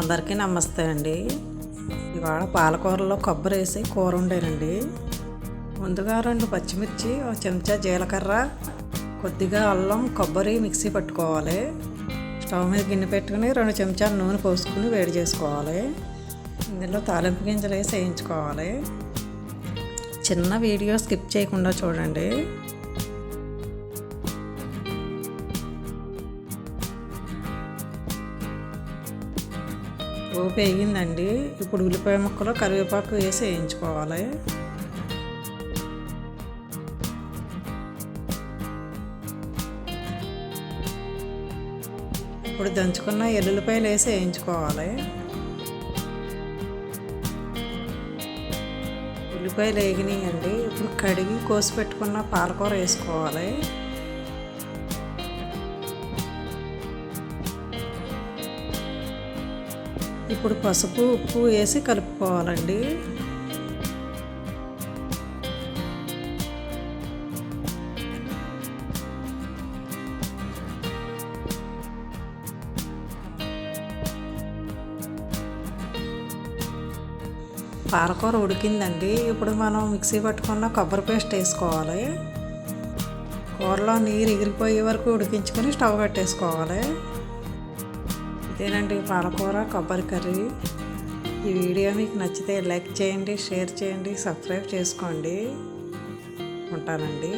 అందరికీ నమస్తే అండి. ఇవాళ పాలకూరలో కొబ్బరి వేసి కూర వండానండి ముందుగా రెండు పచ్చిమిర్చి ఒక చెంచా జీలకర్ర కొద్దిగా అల్లం కొబ్బరి మిక్సీ పట్టుకోవాలి. స్టవ్ మీద గిన్నె పెట్టుకుని రెండు చెంచాల నూనె పోసుకుని వేడి చేసుకోవాలి. ఇందులో తాలింపు గింజలు వేసి వేయించుకోవాలి. చిన్న వీడియో స్కిప్ చేయకుండా చూడండి. పోపు వేగిందండి ఇప్పుడు ఉల్లిపాయ ముక్కలు కరివేపాకు వేసి వేయించుకోవాలి. ఇప్పుడు దంచుకున్న ఎల్లుల్లిపాయలు వేసి వేయించుకోవాలి. ఉల్లిపాయలు వేగినాయండి. ఇప్పుడు కడిగి కోసి పెట్టుకున్న పాలకూర వేసుకోవాలి. ఇప్పుడు పసుపు ఉప్పు వేసి కలుపుకోవాలండి. పాలకూర ఉడికిందండి. ఇప్పుడు మనం మిక్సీ పట్టుకున్న కొబ్బరి పేస్ట్ వేసుకోవాలి. కూరలో నీరు ఎగిరిపోయే వరకు ఉడికించుకొని స్టవ్ కట్టేసుకోవాలి. ఇదేనండి పాలకూర కొబ్బరి కర్రీ. ఈ వీడియో మీకు నచ్చితే లైక్ చేయండి షేర్ చేయండి సబ్స్క్రైబ్ చేసుకోండి. ఉంటానండి.